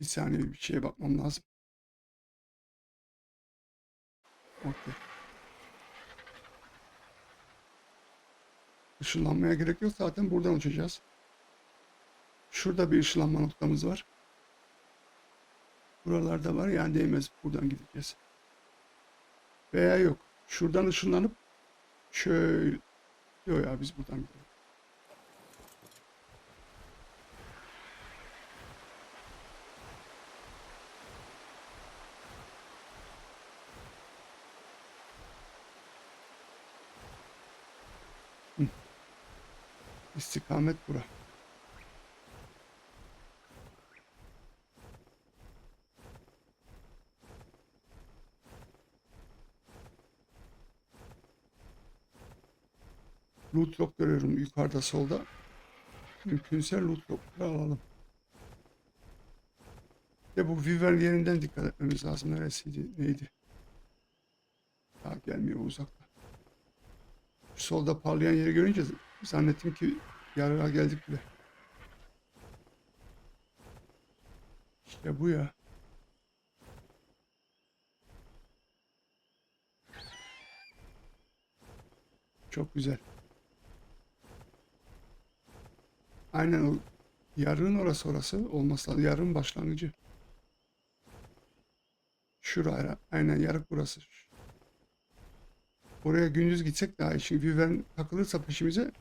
Bir saniye bir şeye bakmam lazım. Okey. Işınlanmaya gerek yok zaten buradan uçacağız. Şurada bir ışınlanma noktamız var. Buralarda var yani değmez buradan gideceğiz. Veya yok. Şuradan ışınlanıp şöyle yok ya biz buradan gidelim. İstikamet bura. Loot lock görüyorum yukarıda solda. Mümkünse loot lock'ları alalım. De bu Viver yerinden dikkat etmemiz lazım. Neresiydi? Neydi? Daha gelmiyor uzakta. Solda parlayan yeri görünce zannettim ki yarığa geldik bile. İşte bu ya. Çok güzel. Aynen o yarığın orası orası olması lazım. Yarığın başlangıcı. Şuraya. Aynen yarık burası. Oraya gündüz gitsek daha iyi. Şimdi Vivern takılırsa peşimize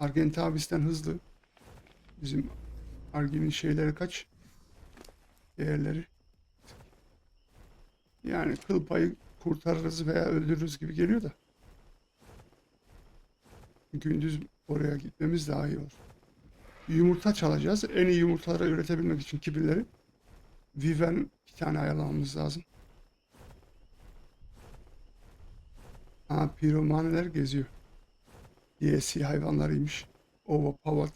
Argentavis'ten hızlı. Bizim Argin'in şeyleri kaç? Değerleri. Yani kıl payı kurtarırız veya öldürürüz gibi geliyor da. Gündüz oraya gitmemiz daha iyi olur. Yumurta çalacağız. En iyi yumurtaları üretebilmek için kibirleri. Vivern bir tane ayarlamamız lazım. Ha piromaneler geziyor. DSC hayvanlarıymış. Overpowered.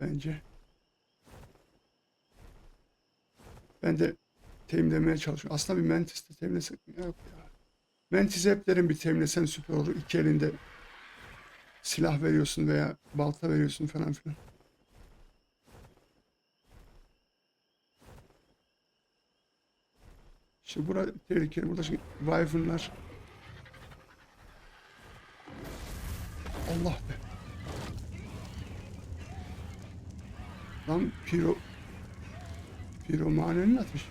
Bence. Ben de temlemeye çalışıyorum. Aslında bir Mantis de temlesek mi? Yok ya. Mantis'i hep derim bir temlesen süper olur. İki elinde silah veriyorsun veya balta veriyorsun falan filan. İşte bura tehlikeli. Burada şimdi Wyvern'lar Allah be. Lan piro piromanenin ateşi.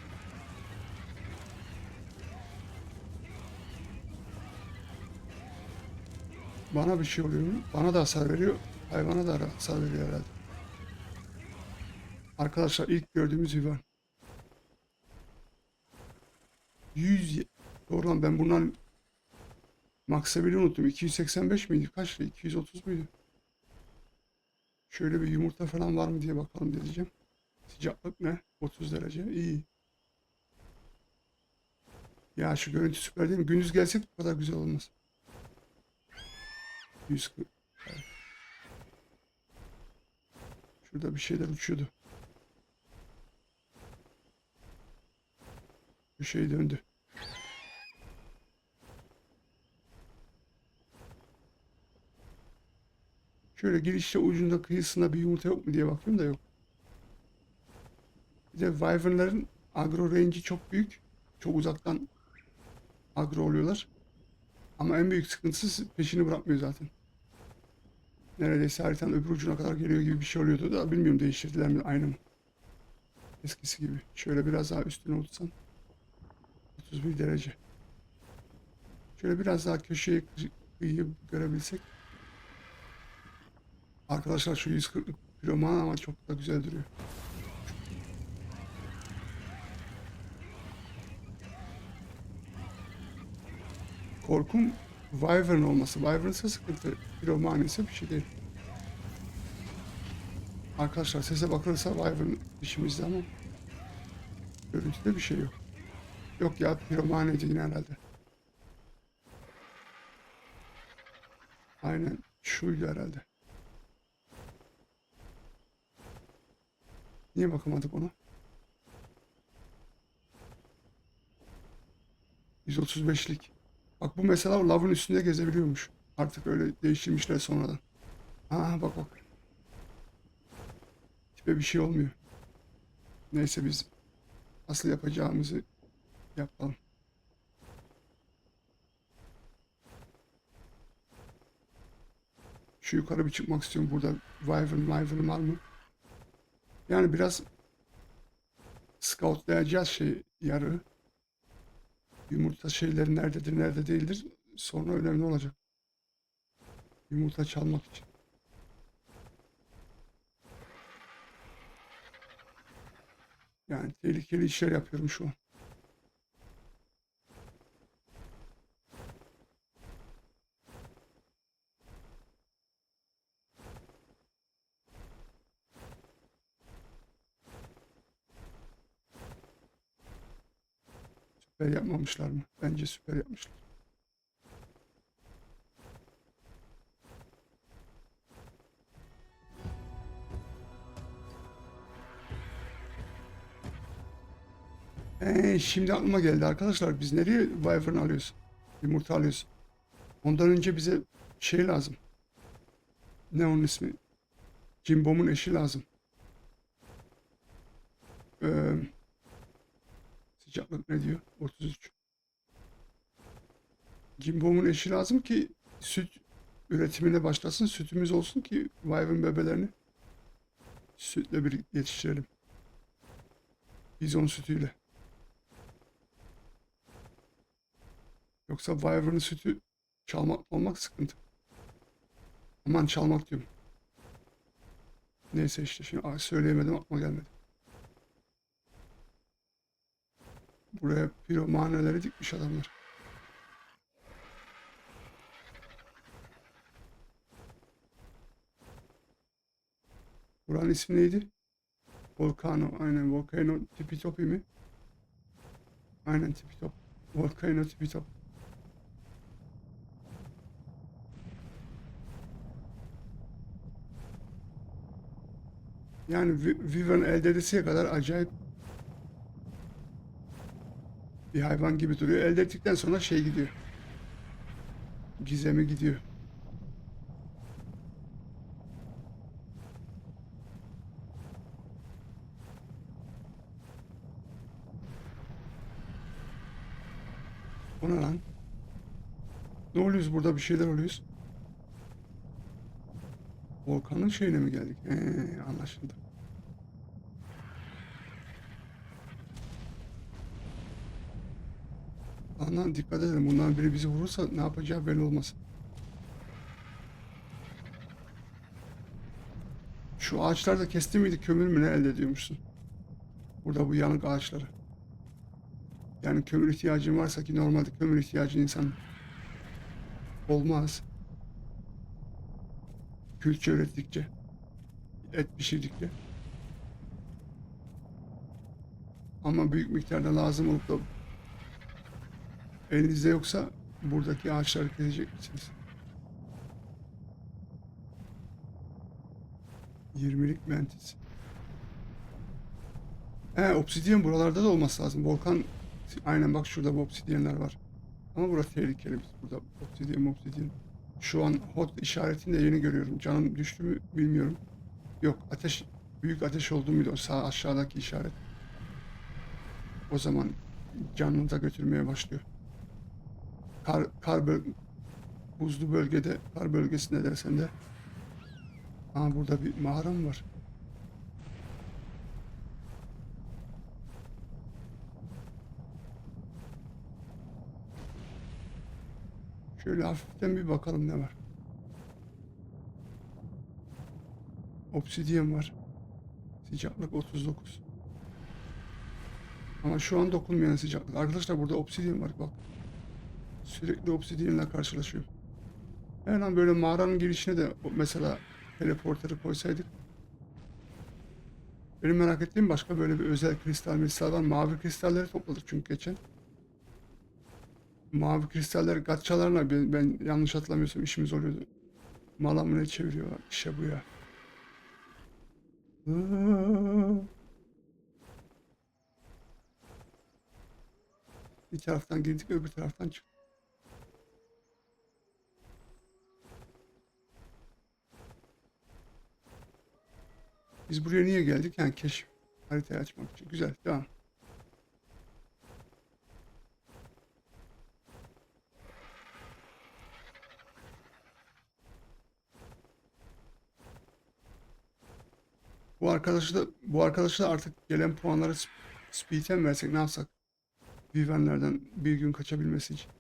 Bana bir şey oluyor mu? Bana da hasar veriyor. Hayvana da hasar veriyor herhalde. Arkadaşlar ilk gördüğümüz hayvan. 100 ye- Doğru lan ben bundan Maksabil'i unuttum. 285 miydi? Kaçtı? 230 muydu? Şöyle bir yumurta falan var mı diye bakalım diyeceğim. Sıcaklık ne? 30 derece. İyi. Ya şu görüntü süper değil mi? Gündüz gelsek bu kadar güzel olmaz. 140. Evet. Şurada bir şeyler uçuyordu. Bir şey döndü. Şöyle girişte ucunda kıyısında bir yumurta yok mu diye bakıyorum da yok. Bir de Wyvern'ların agro range'i çok büyük. Çok uzaktan agro oluyorlar. Ama en büyük sıkıntısı peşini bırakmıyor zaten. Neredeyse haritanın öbür ucuna kadar geliyor gibi bir şey oluyordu da bilmiyorum değiştirdiler mi aynı mı? Eskisi gibi. Şöyle biraz daha üstüne otursan. 31 derece. Şöyle biraz daha köşeye kı- kıyıyı görebilsek. Arkadaşlar şu 140'lık piroman ama çok da güzel duruyor. Korkum Wyvern olması. Wyvern ise sıkıntı. Piroman ise bir şey değil. Arkadaşlar sese bakılırsa Wyvern işimizde ama görüntüde bir şey yok. Yok ya piromaneydi yine herhalde. Aynen şuydu herhalde. Niye bakamadık ona? 135'lik. Bak bu mesela lavın üstünde gezebiliyormuş. Artık öyle değiştirmişler sonradan. Ha bak bak. Tipe bir şey olmuyor. Neyse biz asıl yapacağımızı yapalım. Şu yukarı bir çıkmak istiyorum. Burada Wyvern, Wyvern var mı? Yani biraz scoutlayacağız şey yarı. Yumurta şeyleri nerededir, nerede değildir. Sonra önemli olacak. Yumurta çalmak için. Yani tehlikeli işler yapıyorum şu an. Süper yapmamışlar mı? Bence süper yapmışlar. Ee, şimdi aklıma geldi arkadaşlar. Biz nereye Wyvern alıyoruz? Yumurta alıyoruz. Ondan önce bize şey lazım. Ne onun ismi? Cimbom'un eşi lazım. Ee, sıcaklık ne diyor? 33. Cimbom'un eşi lazım ki süt üretimine başlasın. Sütümüz olsun ki Wyvern bebelerini sütle birlikte yetiştirelim. Bizon sütüyle. Yoksa Wyvern'ın sütü çalmak olmak sıkıntı. Aman çalmak diyorum. Neyse işte şimdi söyleyemedim aklıma gelmedi. Buraya piromaneleri dikmiş adamlar. Buranın ismi neydi? Volcano. Aynen Volcano tipi topi mi? Aynen tipi top. Volcano tipi top. Yani Vi- Wyvern elde edesiye kadar acayip bir hayvan gibi duruyor. Elde ettikten sonra şey gidiyor. Gizemi gidiyor. O ne lan? Ne oluyoruz burada bir şeyler oluyoruz. Volkanın şeyine mi geldik? He, anlaşıldı. Lan dikkat edelim. Bundan biri bizi vurursa ne yapacağı belli olmaz. Şu ağaçlarda kesti miydi kömür mü ne elde ediyormuşsun? Burada bu yanık ağaçları. Yani kömür ihtiyacın varsa ki normalde kömür ihtiyacı insan olmaz. Külçe ürettikçe, et pişirdikçe. Ama büyük miktarda lazım olup da elinizde yoksa buradaki ağaçları kesecek misiniz? 20'lik mentis. He, obsidyen buralarda da olması lazım. Volkan, aynen bak şurada bu obsidyenler var. Ama burası tehlikeli. Biz burada obsidyen obsidyen. Şu an hot işaretini de yeni görüyorum. Canım düştü mü bilmiyorum. Yok ateş, büyük ateş oldu muydu sağ aşağıdaki işaret. O zaman canını da götürmeye başlıyor. Kar, kar böl buzlu bölgede, kar bölgesinde dersen de. Aa burada bir mağara mı var? Şöyle hafiften bir bakalım ne var. Obsidyen var. Sıcaklık 39. Ama şu an dokunmayan sıcaklık. Arkadaşlar burada obsidyen var bak. Sürekli obsidyenle karşılaşıyor. Her an böyle mağaranın girişine de mesela teleporteri koysaydık. Benim merak ettiğim başka böyle bir özel kristal kristal var. Mavi kristalleri topladık çünkü geçen. Mavi kristaller gatçalarla ben, ben yanlış hatırlamıyorsam işimiz oluyordu. Mala mı ne çeviriyorlar? İşte bu ya. Bir taraftan girdik öbür taraftan çıktık. Biz buraya niye geldik? Yani keşif. Haritayı açmak için. Güzel. Devam. Bu arkadaşı da bu arkadaşı da artık gelen puanları sp- speed'e versek ne yapsak? Vivenlerden bir gün kaçabilmesi için.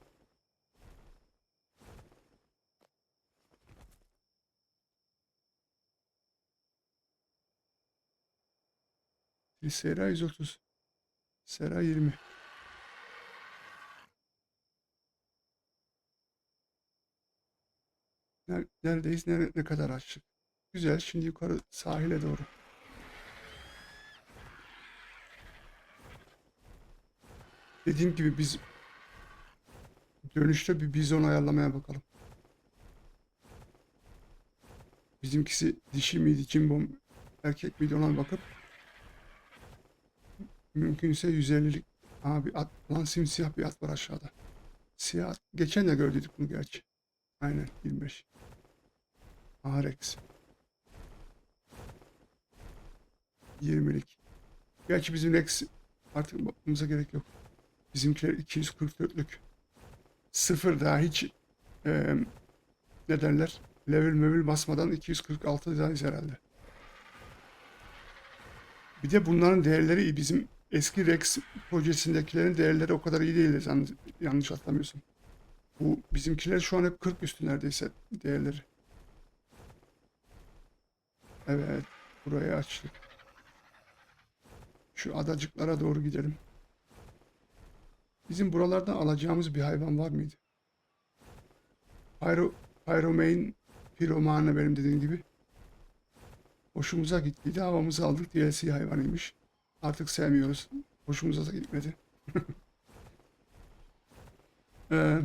Sera 130. Sera 20. Ner- Neredeyiz? Nere- ne kadar açtık? Güzel. Şimdi yukarı sahile doğru. Dediğim gibi biz dönüşte bir bizon ayarlamaya bakalım. Bizimkisi dişi miydi, cimbom erkek miydi ona bir bakıp mümkünse 150'lik abi at lan simsiyah bir at var aşağıda. Siyah. Geçen de gördük bunu gerçi. Aynen 25. Arex. 20'lik. Gerçi bizim Rex artık bakmamıza gerek yok. Bizimkiler 244'lük. Sıfır daha hiç eee ne derler? Level mevel basmadan 246'dayız herhalde. Bir de bunların değerleri. Bizim eski Rex projesindekilerin değerleri o kadar iyi değildi yan- yanlış hatırlamıyorsam. Bu bizimkiler şu an hep 40 üstü neredeyse değerleri. Evet, burayı açtık. Şu adacıklara doğru gidelim. Bizim buralardan alacağımız bir hayvan var mıydı? Pyro, Pyromane, Pyromane benim dediğim gibi. Hoşumuza gittiydi. Havamızı aldık. DLC hayvanıymış. Artık sevmiyoruz. Hoşumuza da gitmedi. Ee,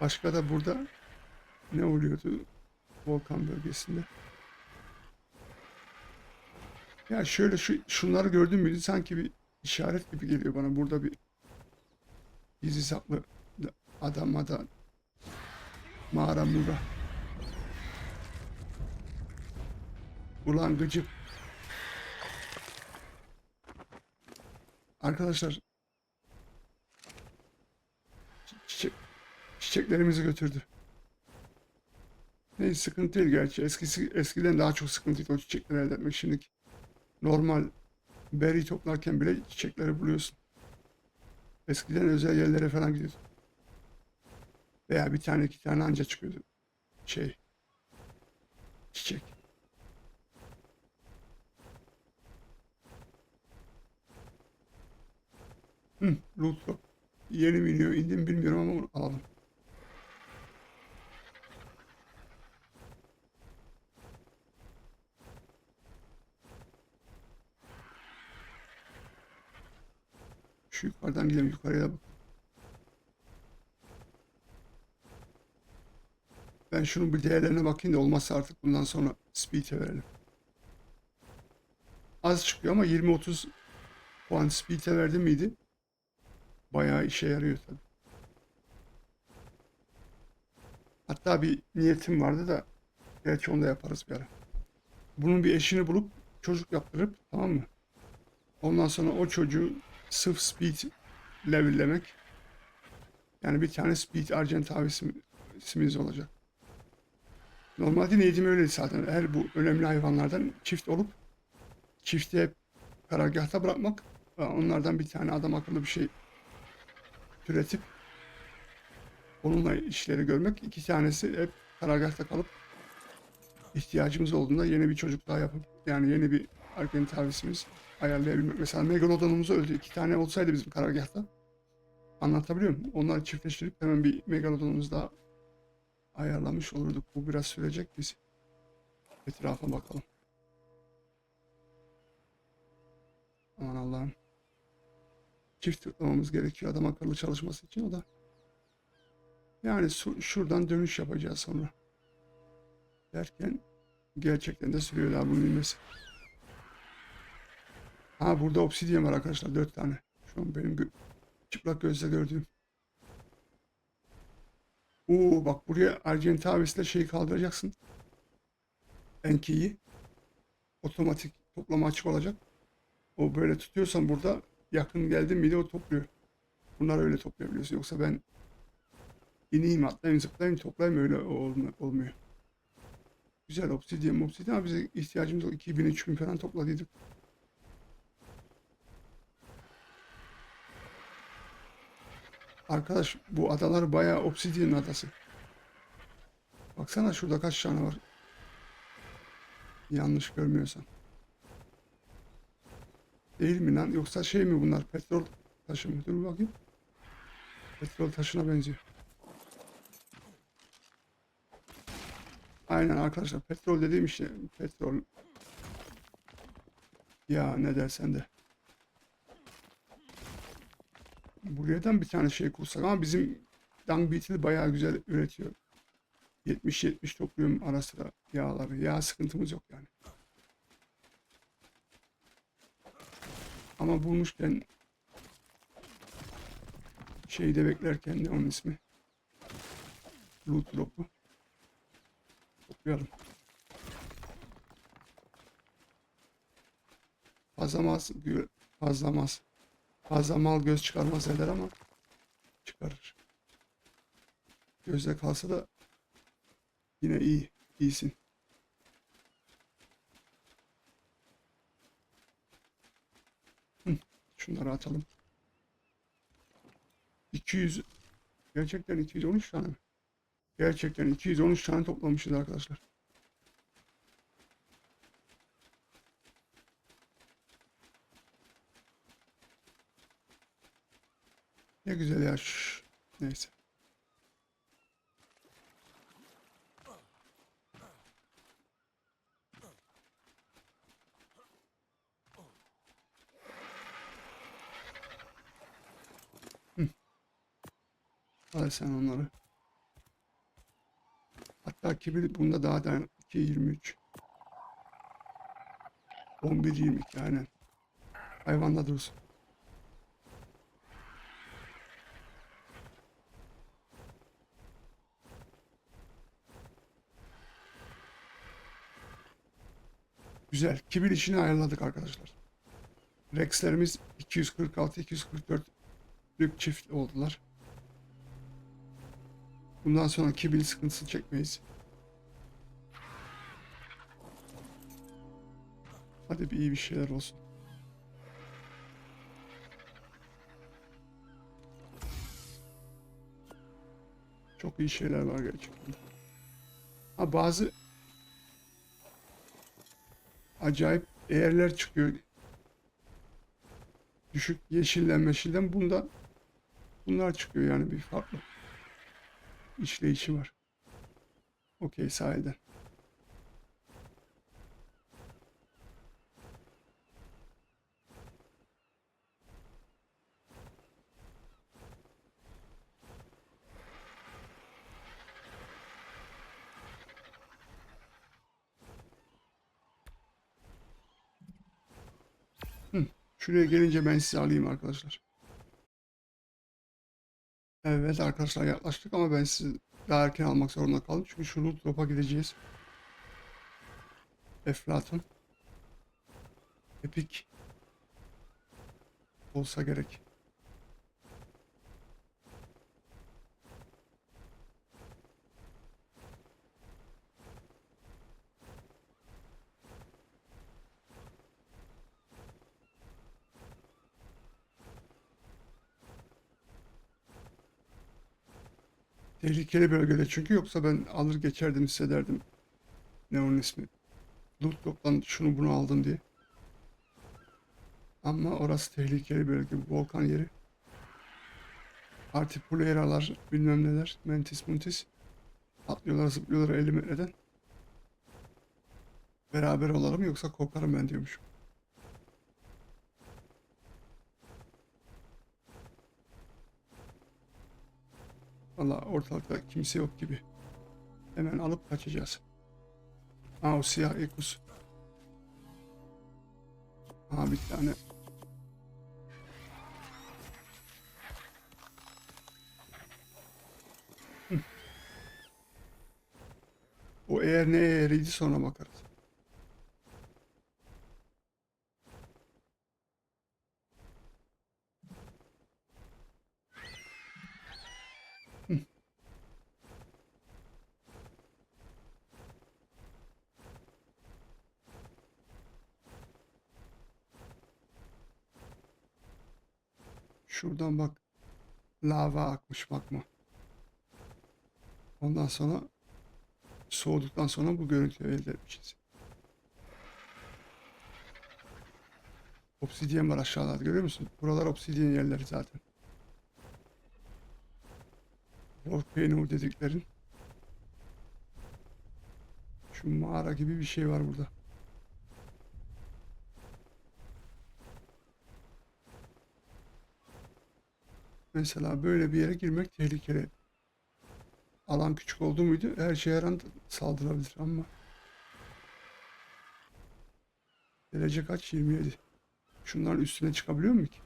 başka da burada ne oluyordu volkan bölgesinde? Ya şöyle şu şunları gördün müydü sanki bir işaret gibi geliyor bana. Burada bir gizli saklı adam adam mağara mura. Ulan gıcık. Arkadaşlar çi- çiçek, çiçeklerimizi götürdü. Neyse sıkıntı değil gerçi. Eskisi, eskiden daha çok sıkıntıydı o çiçekleri elde etmek. Şimdi normal beri toplarken bile çiçekleri buluyorsun. Eskiden özel yerlere falan gidiyordun. Veya bir tane iki tane anca çıkıyordu. Şey. Çiçek. Hı, loot drop. Yeni mi iniyor, indi mi bilmiyorum ama onu alalım. Şu yukarıdan gidelim, yukarıya bak. Ben şunun bir değerlerine bakayım da olmazsa artık bundan sonra speed'e verelim. Az çıkıyor ama 20-30 puan speed'e verdi miydi? Bayağı işe yarıyor tabii. Hatta bir niyetim vardı da belki onu da yaparız bir ara. Bunun bir eşini bulup çocuk yaptırıp tamam mı? Ondan sonra o çocuğu sırf speed level'lemek. Yani bir tane speed Argentavis'imiz olacak. Normalde niyetim öyleydi zaten. Her bu önemli hayvanlardan çift olup çifti hep karargahta bırakmak. Onlardan bir tane adam akıllı bir şey türetip onunla işleri görmek. İki tanesi hep karargahta kalıp ihtiyacımız olduğunda yeni bir çocuk daha yapıp yani yeni bir Argentavis'imiz ayarlayabilmek. Mesela Megalodon'umuz öldü. İki tane olsaydı bizim karargahta. Anlatabiliyor muyum? Onları çiftleştirip hemen bir Megalodon'umuz daha ayarlamış olurduk. Bu biraz sürecek biz. Etrafa bakalım. Aman Allah'ım. Çift tıklamamız gerekiyor adam akıllı çalışması için o da. Yani şuradan dönüş yapacağız sonra. Derken gerçekten de sürüyor daha bunun inmesi. Ha burada obsidyen var arkadaşlar. Dört tane. Şu an benim gö- çıplak gözle gördüğüm. Oo bak buraya Argentavis'le şeyi kaldıracaksın. Enki'yi. Otomatik toplama açık olacak. O böyle tutuyorsan burada yakın geldin miydi o topluyor. Bunlar öyle toplayabiliyorsun. Yoksa ben ineyim atlayayım zıplayayım toplayayım öyle olmuyor. Güzel obsidyen obsidyen ama bize ihtiyacımız o 2000-3000 falan topladıydık. Arkadaş bu adalar bayağı obsidyen adası. Baksana şurada kaç tane var. Yanlış görmüyorsam. Değil mi lan? Yoksa şey mi bunlar? Petrol taşı mı? Dur bakayım. Petrol taşına benziyor. Aynen arkadaşlar. Petrol dediğim işte. Petrol. Ya ne dersen de. Buradan bir tane şey kursak ama bizim Dung Beetle bayağı güzel üretiyor. 70-70 topluyorum ara sıra yağları. Yağ sıkıntımız yok yani. Ama bulmuşken şeyde beklerken ne onun ismi? Loot drop'u. Toplayalım. Fazla mal, fazla mal, fazla mal göz çıkarmaz eder ama çıkarır. Gözde kalsa da yine iyi, iyisin. Hı, şunları atalım. 200 gerçekten 213 tane? Gerçekten 213 tane toplamışız arkadaşlar. Ne güzel ya. Neyse. Al sen onları. Hatta kibrit bunda daha da 2.23. 11.22 aynen. Hayvanda dursun. Güzel. Kibir işini ayarladık arkadaşlar. Rex'lerimiz 246-244 lük çift oldular. Bundan sonra kibir sıkıntısı çekmeyiz. Hadi bir iyi bir şeyler olsun. Çok iyi şeyler var gerçekten. Ha bazı acayip değerler çıkıyor. Düşük yeşilden meşilden bundan bunlar çıkıyor yani bir farklı işleyişi var. Okey sahiden. Şuraya gelince ben sizi alayım arkadaşlar. Evet arkadaşlar yaklaştık ama ben sizi daha erken almak zorunda kaldım. Çünkü şu loot drop'a gideceğiz. Eflatun. Epic. Olsa gerek. Tehlikeli bölgede çünkü yoksa ben alır geçerdim hissederdim. Ne onun ismi? Loot Drop'tan şunu bunu aldın diye. Ama orası tehlikeli bölge. Volkan yeri. Articuleralar bilmem neler. Mentis muntis. Atlıyorlar zıplıyorlar 50 metreden. Beraber olalım yoksa korkarım ben diyormuşum. Valla ortalıkta kimse yok gibi. Hemen alıp kaçacağız. Ha o siyah ekus. Ha bir tane. O eğer ne eğeriydi sonra bakarız. Şuradan bak. Lava akmış bakma. Ondan sonra soğuduktan sonra bu görüntüyü elde etmişiz. Obsidyen var aşağıda görüyor musun? Buralar obsidyen yerleri zaten. Volcano dediklerin. Şu mağara gibi bir şey var burada. Mesela böyle bir yere girmek tehlikeli. Alan küçük oldu muydu her şeye her an saldırabilir ama derece kaç 27 şunların üstüne çıkabiliyor mu ki?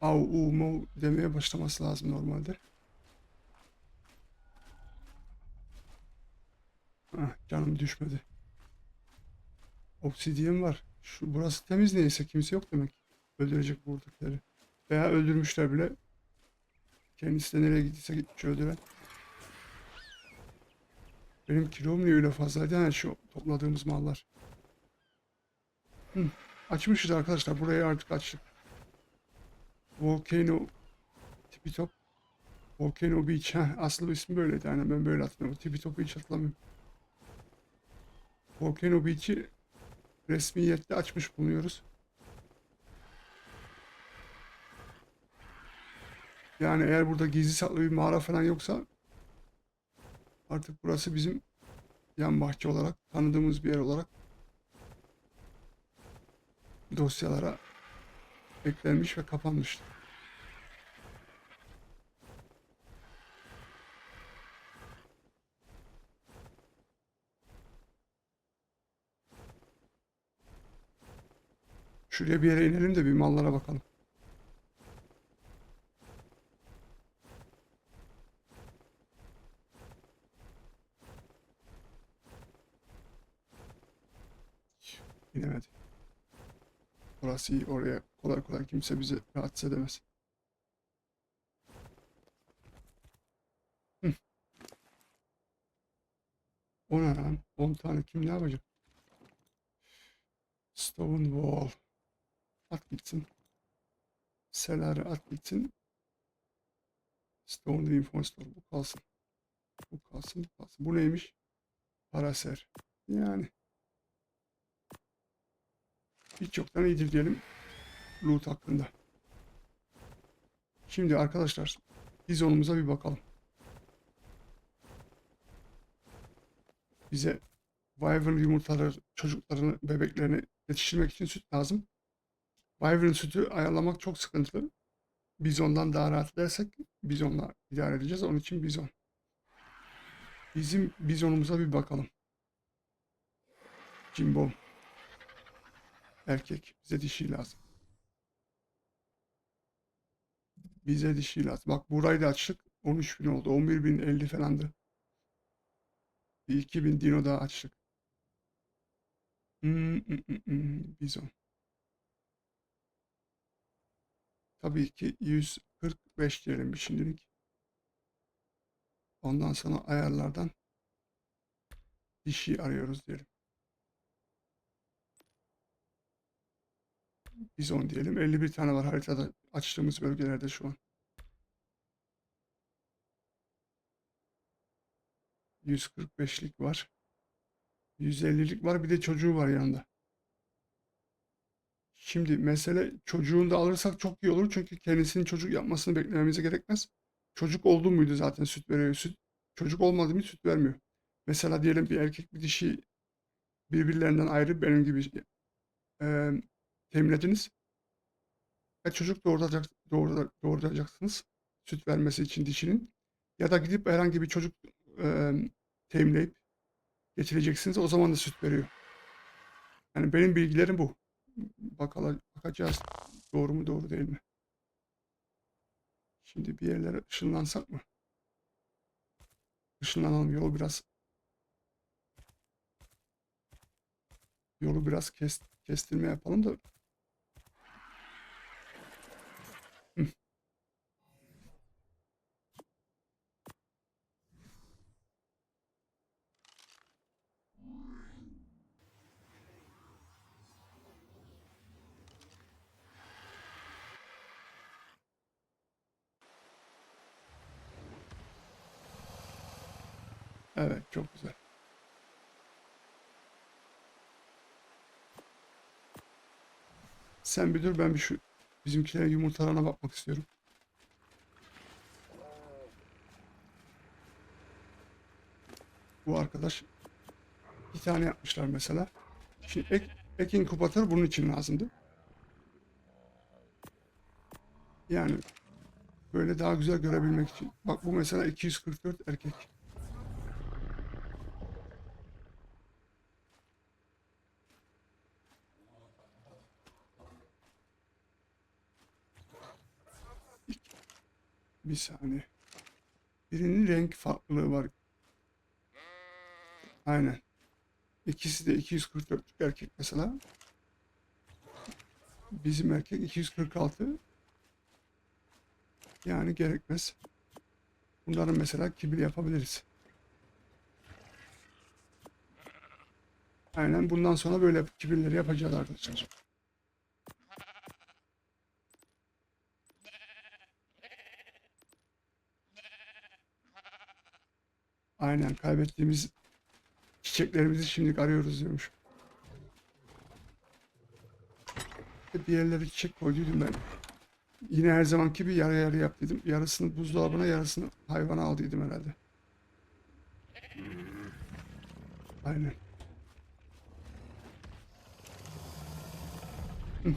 Au u mu demeye başlaması lazım normalde. Hah, canım düşmedi. Obsidyen var. Şu burası temiz neyse kimse yok demek. Öldürecek buradakileri. Veya öldürmüşler bile. Kendisi de nereye gittiyse gitmiş öldüren. Benim kilom niye öyle fazlaydı? Yani şu topladığımız mallar. Hı, açmışız arkadaşlar. Burayı artık açtık. Volcano tipi top. Volcano Beach. Heh, aslı ismi böyleydi. Yani ben böyle hatırlıyorum. Tipi topu hiç hatırlamıyorum. Volcano Beach'i resmiyette açmış bulunuyoruz. Yani eğer burada gizli saklı bir mağara falan yoksa artık burası bizim yan bahçe olarak tanıdığımız bir yer olarak dosyalara eklenmiş ve kapanmıştır. Şuraya bir yere inelim de bir mallara bakalım. İnemedi. Burası iyi. Oraya kolay kolay kimse bizi rahatsız edemez. Hı. O ne lan? 10 tane kim ne yapacak? Stone Wall. At gitsin. Seları at gitsin. Stone Reinforcement bu kalsın. Bu kalsın, bu kalsın. Bu neymiş? Paraser. Yani. Hiç yoktan iyidir diyelim. Loot hakkında. Şimdi arkadaşlar bizonumuza bir bakalım. Bize Wyvern yumurtaları, çocuklarını, bebeklerini yetiştirmek için süt lazım. Wyvern sütü ayarlamak çok sıkıntılı. Bizondan daha rahat dersek bizonla idare edeceğiz. Onun için bizon. Bizim bizonumuza bir bakalım. Jimbo. Erkek. Bize dişi lazım. Bize dişi lazım. Bak burayı da açtık. 13.000 oldu. 11.050 falandı. Bir 2000 dino daha açtık. Hmm, hmm, hmm, hmm. Bizon. Tabii ki 145 diyelim şimdilik. Ondan sonra ayarlardan dişi arıyoruz diyelim. Bizon diyelim. 51 tane var haritada açtığımız bölgelerde şu an. 145'lik var. 150'lik var. Bir de çocuğu var yanında. Şimdi mesele çocuğunu da alırsak çok iyi olur. Çünkü kendisinin çocuk yapmasını beklememize gerekmez. Çocuk oldu muydu zaten süt veriyor. Süt, çocuk olmadı mı süt vermiyor. Mesela diyelim bir erkek bir dişi birbirlerinden ayrı benim gibi e, teminlediniz. Ya çocuk doğuracak, doğur, doğuracaksınız süt vermesi için dişinin. Ya da gidip herhangi bir çocuk e, teminleyip getireceksiniz. O zaman da süt veriyor. Yani benim bilgilerim bu. Bakacağız doğru mu doğru değil mi? Şimdi bir yerlere ışınlansak mı? Işınlanalım yol biraz yolu biraz kes, kestirme yapalım da Evet çok güzel. Sen bir dur ben bir şu bizimkilerin yumurtalarına bakmak istiyorum. Bu arkadaş bir tane yapmışlar mesela. Şimdi ek, ek inkubatör bunun için lazımdı. Yani böyle daha güzel görebilmek için. Bak bu mesela 244 erkek. Bir saniye. Birinin renk farklılığı var. Aynen. İkisi de 244 erkek mesela. Bizim erkek 246. Yani gerekmez. Bunların mesela kibir yapabiliriz. Aynen bundan sonra böyle kibirleri yapacağız arkadaşlar. Aynen kaybettiğimiz çiçeklerimizi şimdi arıyoruz diyormuş. Bir yerlere çiçek koyduydum ben. Yine her zamanki bir yarı yarı yaptıydım. Yarısını buzdolabına yarısını hayvana aldıydım herhalde. Aynen. Hı.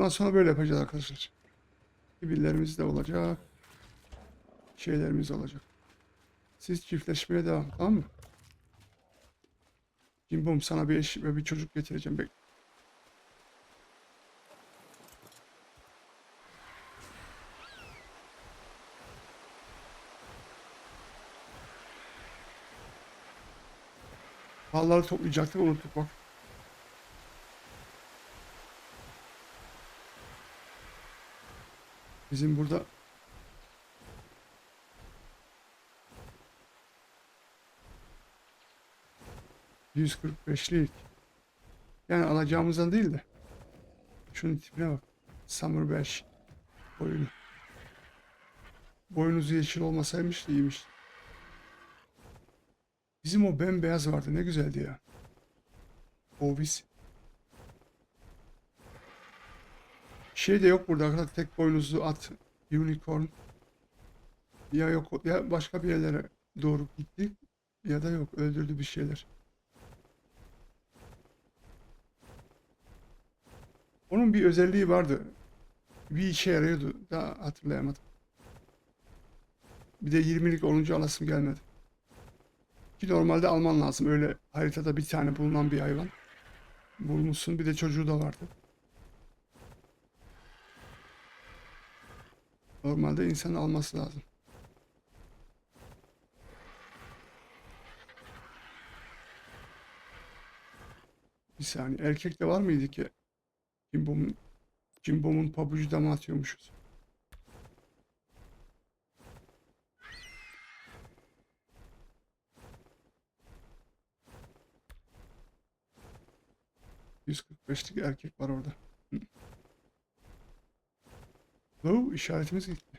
Bundan sonra böyle yapacağız arkadaşlar. Kibirlerimiz de olacak. Şeylerimiz olacak. Siz çiftleşmeye devam tamam mı? Cimbom sana bir eş ve bir çocuk getireceğim. Bek Palları toplayacaktık unuttuk bak. Bizim burada ...145'lik. Yani alacağımızdan değil de... ...şunun tipine bak. Summer Bash boyunu. Boynuzu yeşil olmasaymış da iyiymiş. Bizim o bembeyaz vardı ne güzeldi ya. Ovis. Şey de yok burada arkadaşlar tek boynuzlu at. Unicorn. Ya yok ya başka bir yerlere doğru gitti ya da yok öldürdü bir şeyler. Onun bir özelliği vardı. Bir işe yarıyordu. Daha hatırlayamadım. Bir de 20'lik olunca alasım gelmedi. Ki normalde alman lazım. Öyle haritada bir tane bulunan bir hayvan. Bulmuşsun. Bir de çocuğu da vardı. Normalde insanın alması lazım. Bir saniye. Erkek de var mıydı ki? Cimbom'un Cimbom'un pabucu da mı atıyormuşuz? ...145'lik erkek var orada. Oh, işaretimiz gitti.